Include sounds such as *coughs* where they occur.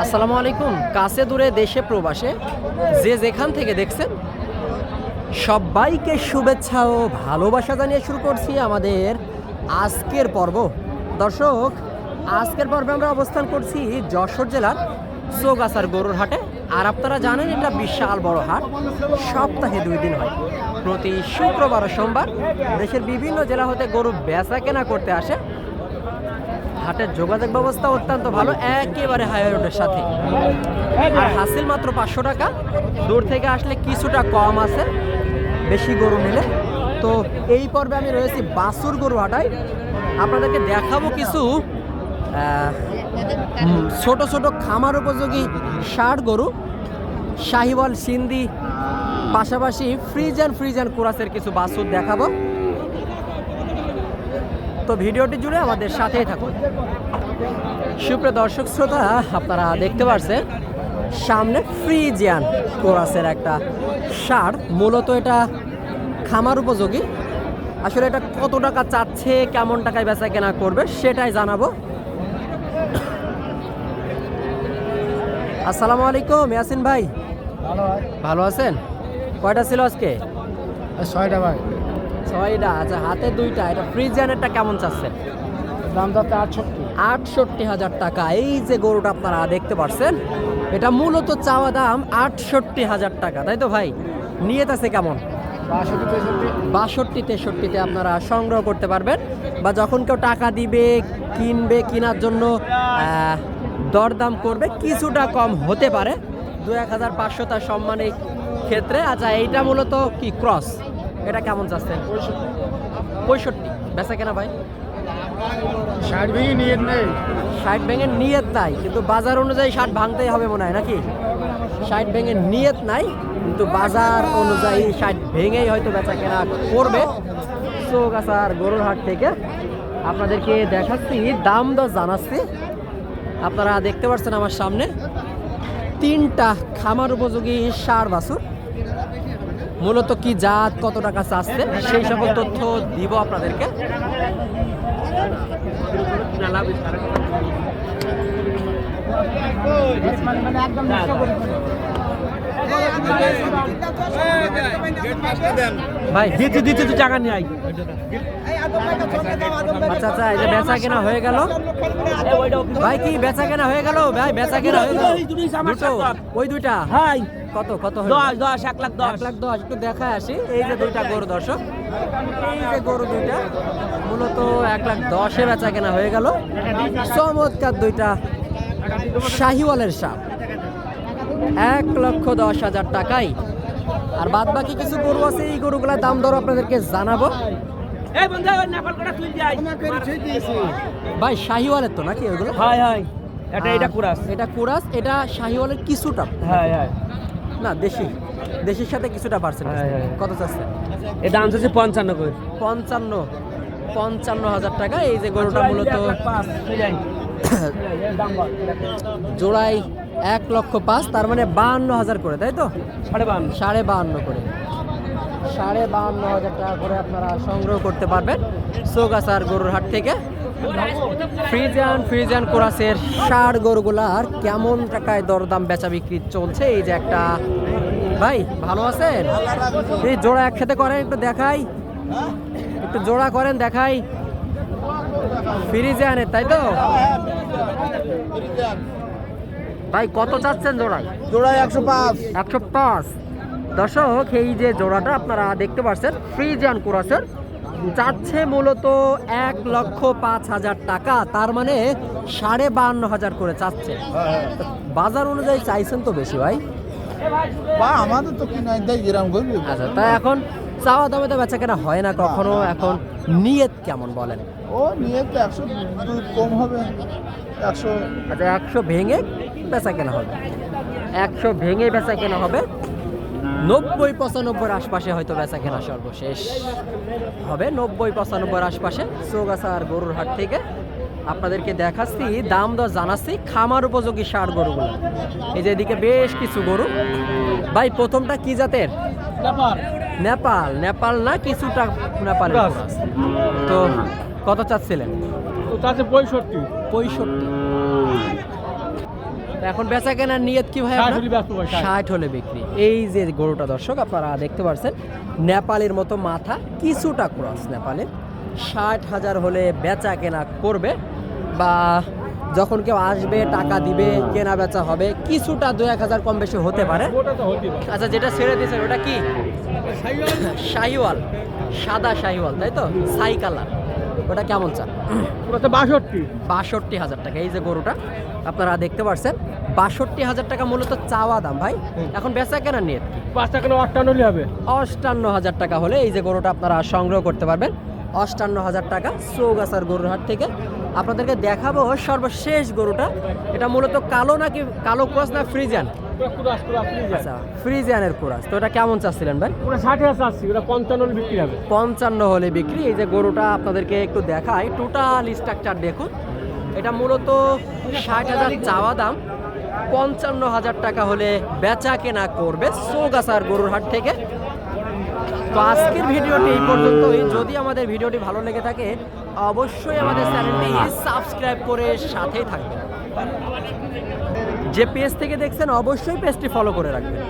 আসসালামু আলাইকুম। কাছে দূরে দেশে প্রবাসে যে যেখান থেকে দেখছেন, সবাইকে শুভেচ্ছা ও ভালোবাসা জানিয়ে শুরু করছি আমাদের আজকের পর্ব। দর্শক, আজকের পর্বে আমরা অবস্থান করছি যশোর জেলার চৌগাছার গরুর হাটে। আর আপনারা জানেন, এটা বিশাল বড় হাট। সপ্তাহে দুই দিন হয়। প্রতি শুক্রবার সোমবার দেশের বিভিন্ন জেলা হতে গরু বেচা কেনা করতে আসে। হাটের যোগাযোগ ব্যবস্থা অত্যন্ত ভালো, একেবারে হাই রোডের সাথে। আর হাসিল মাত্র পাঁচশো টাকা। দূর থেকে আসলে কিছুটা কম আছে, বেশি গরু নিলে। তো এই পর্বে আমি রয়েছি বাসুর গরু হাটায় আপনাদেরকে দেখাবো কিছু ছোট ছোট খামার উপযোগী ষাট গরু। শাহিওয়াল, সিন্ধি, পাশাপাশি ফ্রিজ অ্যান্ড ফ্রিজ অ্যান্ড কোরাসের কিছু বাসুর দেখাবো। তো ভিডিওটি জুড়ে আমাদের সাথেই থাকুন। সুপ্রিয় দর্শক শ্রোতা আপনারা দেখতে পাচ্ছেন সামনে ফ্রিজিয়ান কোরাসের একটা সার। মূলত এটা খামার উপযোগী। আসলে এটা কত টাকা চাচ্ছে কেমন টাকায় বেচা কেনা করবে সেটাই জানাব। আসসালামু আলাইকুম ইয়াসিন ভাই। ভালো ভালো আছেন? কয়টা ছিল আজকে? ছয়টা ভাই। ছয়টা আচ্ছা হাতে দুইটা এটা ফ্রিজিয়ানেরটা কেমন চাচ্ছেন দাম যাচ্ছে আটষট্টি। আটষট্টি হাজার টাকা এই যে গরুটা আপনারা দেখতে পাচ্ছেন এটা মূলত চাওয়া দাম আটষট্টি হাজার টাকা তাই তো ভাই? নিয়ে আছে কেমন? বাষট্টি তেষট্টিতে আপনারা সংগ্রহ করতে পারবেন বা যখন কেউ টাকা দিবে কিনবে কেনার জন্য দরদাম করবে কিছুটা কম হতে পারে। দু এক হাজার পাঁচশো তার সম্মানের ক্ষেত্রে আচ্ছা এইটা মূলত কি ক্রস? এটা কেমন চাচ্ছেন পঁয়ষট্টি। বেচা কেনা ভাই? ষাট ভেঙে নিয়ে নেই। ষাট ভেঙে নিয়ত নাই কিন্তু বাজার অনুযায়ী ষাট ভাঙতেই হবে মনে হয় নাকি? ষাট ভেঙে নিয়ত নাই কিন্তু বাজার অনুযায়ী ষাট ভেঙেই হয়তো বেচা কেনা করবে। চৌগাছার গরুর হাট থেকে আপনাদেরকে দেখাচ্ছি দাম দর জানাচ্ছি। আপনারা দেখতে পাচ্ছেন আমার সামনে তিনটা খামার উপযোগী সার বাছুর। মূলত কি জাত কত টাকা চাচ্ছে সেই সকল তথ্য দিব আপনাদেরকে। ভাই দিতে দিতে তো টাকা নেই আচ্ছা আচ্ছা এই যে বেচা কেনা হয়ে গেল। ভাই কি বেচা কেনা হয়ে গেল? ভাই বেচা কেনা হয়ে গেল? দুটো? ওই দুইটা? হাই কত কত হলো? দশ দশ এক লাখ দশ। লাখ দশ। একটু দেখায় আসি। এই যে দুইটা গরু দর্শক। এই যে গরু দুইটা মূলত এক লাখ দশে বেচা কেনা হয়ে গেল। চমৎকার দুইটা শাহিওয়ালের সাপ। এক লক্ষ দশ হাজার টাকাই। আর বাদ বাকি কিছু গরু আছে এই গরুগুলোর দাম দর আপনাদেরকে জানাব। এই বন্ধু ওই নেপাল কটা তুই যাই। ভাই শাহিওয়ালের তো নাকি ওইগুলো? হাই হাই এটা এটা কুরাস। এটা কুরাস এটা শাহিওয়ালের কিছুটা। হাই হাই না দেশি। দেশির সাথে কিছুটা পার্সেন্ট হ্যাঁ, হ্যাঁ। কত চাচ্ছে? এর দাম হচ্ছে পঞ্চান্ন করে। পঞ্চান্ন পঞ্চান্ন হাজার টাকা। এই যে গরুটা মূলত *coughs* জোড়াই এক লক্ষ পাঁচ তার মানে বাহান্ন হাজার করে তাই তো? সাড়ে বান্ন। সাড়ে বাহান্ন করে। সাড়ে বাহান্ন হাজার টাকা করে আপনারা সংগ্রহ করতে পারবেন চৌগাছার গরুর হাট থেকে। ফ্রিজান ফ্রিজান কোরাসের ষাড় গরুগুলার কেমন টাকায় দরদাম বেচা বিক্রি চলছে? এই যে একটা ভাই ভালো আছেন? এই জোড়া একসাথে করেন একটু দেখাই। একটু জোড়া করেন দেখাই। ফ্রিজানের তাই তো? ভাই কত চাচ্ছেন জোড়ায়? জোড়ায় একশো পাঁচ। একশো পাঁচ। দর্শক এই যে জোড়াটা আপনারা দেখতে পাচ্ছেন ফ্রিজিয়ান কোরাসের যাচ্ছে মূলত এক লক্ষ পাঁচ হাজার টাকা তার মানে সাড়ে বান্ন হাজার করে চাচ্ছে। বাজার অনুযায়ী চাইছেন তো বেশি ভাই? বা আমাদের তো কিনা দেয় গ্রাম আচ্ছা তা এখন চাওয়া দামে তো বেচা কেনা হয় না কখনো এখন নিয়ত কেমন বলেন? ও নিয়ত তো একশো দুই কম হবে একশো আচ্ছা একশো ভেঙে বেচা কেনা হবে। একশো ভেঙে বেচা কেনা হবে। নব্বই পঁচানব্বইয়ের আশপাশে হয়তো বেচা কেনা সর্বশেষ হবে। নব্বই পঁচানব্বইয়ের আশপাশে চৌগাছার গরুর হাট থেকে আপনাদেরকে দেখাচ্ছি দাম দর জানাচ্ছি খামার উপযোগী সার গরুগুলো। এই যে এদিকে বেশ কিছু গরু। ভাই প্রথমটা কি জাতের? নেপাল। নেপাল। না কিছুটা নেপালের তো কত চাচ্ছিলেন? পঁয়ষট্টি। পঁয়ষট্টি। এখন বেচা কেনার নিয়ত কি ভাই ষাট হলে বিক্রি। এই যে গরুটা দর্শক আপনারা দেখতে পাচ্ছেন নেপালের মতো মাথা কিছুটা ক্রস নেপালের। ষাট হাজার হলে বেচা কেনা করবে বা যখন কেউ আসবে টাকা দিবে কেনা বেচা হবে কিছুটা দু এক হাজার কম বেশি হতে পারে। আচ্ছা যেটা ছেড়ে দিয়েছেন ওটা কি? শাহিওয়াল। সাদা শাহিওয়াল তাই তো? সাই কালার। ওটা কেমন চান? বাষট্টি। বাষট্টি হাজার টাকা। এই যে গরুটা আপনারা দেখতে পাচ্ছেন বাষট্টি হাজার টাকা মূলত চাওয়া দাম ভাই। এখন বেচা কেনা নিয়ে পাঁচ টাকা আটটান্ন হবে। অষ্টান্ন হাজার টাকা হলে এই যে গরুটা আপনারা সংগ্রহ করতে পারবেন। অষ্টান্ন হাজার টাকা চৌগাছার গরুর হাট থেকে। আপনাদেরকে দেখাবো সর্বশেষ গরুটা। এটা মূলত কালো নাকি কালো ক্রস না ফ্রিজিয়ান? আচ্ছা ফ্রিজিয়ানের ক্রস। তো এটা কেমন চাচ্ছিলেন ভাই? ওটা ষাটে চাচ্ছি ওটা পঞ্চান্ন বিক্রি হবে। পঞ্চান্ন হলে বিক্রি। এই যে গরুটা আপনাদেরকে একটু দেখাই টোটাল স্ট্রাকচার দেখুন। এটা মূলত ষাট হাজার চাওয়া দাম। পঞ্চান্ন হাজার টাকা হলে বেচা কেনা করবে চৌগাছার গরুর হাট থেকে। তো আজকের ভিডিওটি এই পর্যন্তই। যদি আমাদের ভিডিওটি ভালো লেগে থাকে অবশ্যই আমাদের চ্যানেলটি সাবস্ক্রাইব করে সাথেই থাকবেন। যে পেজ থেকে দেখছেন অবশ্যই পেজটি ফলো করে রাখবেন।